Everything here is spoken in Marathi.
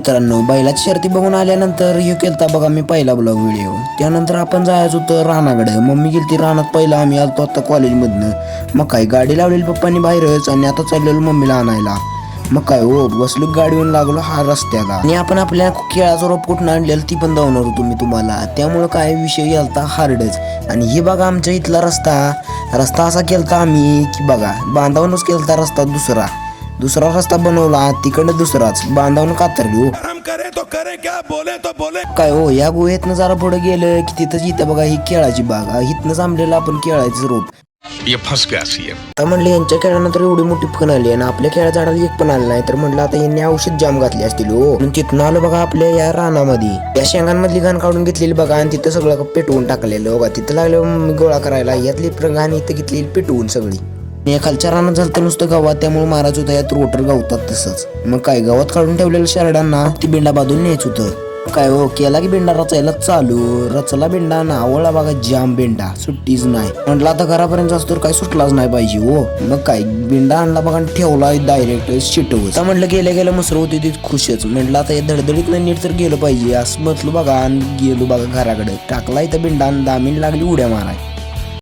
मित्रांनो बैलाची शर्ती बघून आल्यानंतर हे केलता बघा मी पहिला ब्लॉग व्हिडिओ त्यानंतर आपण जायचं होतं रानाकडे. मम्मी गेलती रानात पहिला आम्ही आलतो आता कॉलेजमधनं मग काय गाडी लावलेली पप्पांनी बाहेरच आणि आता चाललेलो मम्मीला आणायला. मग काय हो बसलो येऊन लागलो हा रस्त्याला. आणि आपण आपल्या केळाचं रोप कुठून आणलेलं ती पण दावणार होतो मी तुम्हाला. त्यामुळं काय विषय गेलता हार्डच आणि हे बघा आमच्या इथला रस्ता. रस्ता असा केलता आम्ही की बघा बांधावूनच केलता रस्ता दुसरा. दुसरा रस्ता बनवला तिकडनं दुसराच. बांधावून कातरली हम करे तो करे क्या बोले तो बोले. काय हो या गुहेतनं जरा पुढे गेलं की तिथंच इथं बघा ही केळाची बाग. इथनंच आंबलेलं आपण केळाचं रोप. ये फंस गया सीएम आता म्हणलं यांच्या खेळानंतर एवढी मोठी फण आली आणि आपल्या खेळा झाडाला एक पण आलं नाही. तर म्हणलं आता यांनी औषध जाम घातली असतील हो. तिथनं आलं बघा आपल्या या रानामध्ये. या शेंगांमधली घाण काढून घेतलेली बघा आणि तिथं सगळं पेटवून टाकलेलं. बघा तिथं लागलं गोळा करायला यातली घाण इथं घेतलेली पेटवून सगळी. या खालच्या रानात झालं तर नुसतं गावात त्यामुळे महाराज होता यात रोटर गावतात तसंच. मग काय गावात काढून ठेवलेल्या शरडांना? ती बिंडा बांधून न्यायच होतं. काय हो केला की बिंडा रचायला? चालू. रचला बिंडा ना आवडला बघा जाम बिंडा. सुट्टीच नाही. म्हटलं आता घरापर्यंत असतो तर काय सुटलाच नाही पाहिजे हो. मग काय बिंडा आणला बघा ठेवला डायरेक्ट शिटवत. आता म्हटलं गेल्या गेल्या मसर होती ती खुशच. म्हटलं आता हे धडधडीत नीट तर गेलं पाहिजे. असं म्हटलं बघा आणि गेलो बघा घराकडे. टाकला इथं बिंडा आणि दामीन लागली उड्या माराय.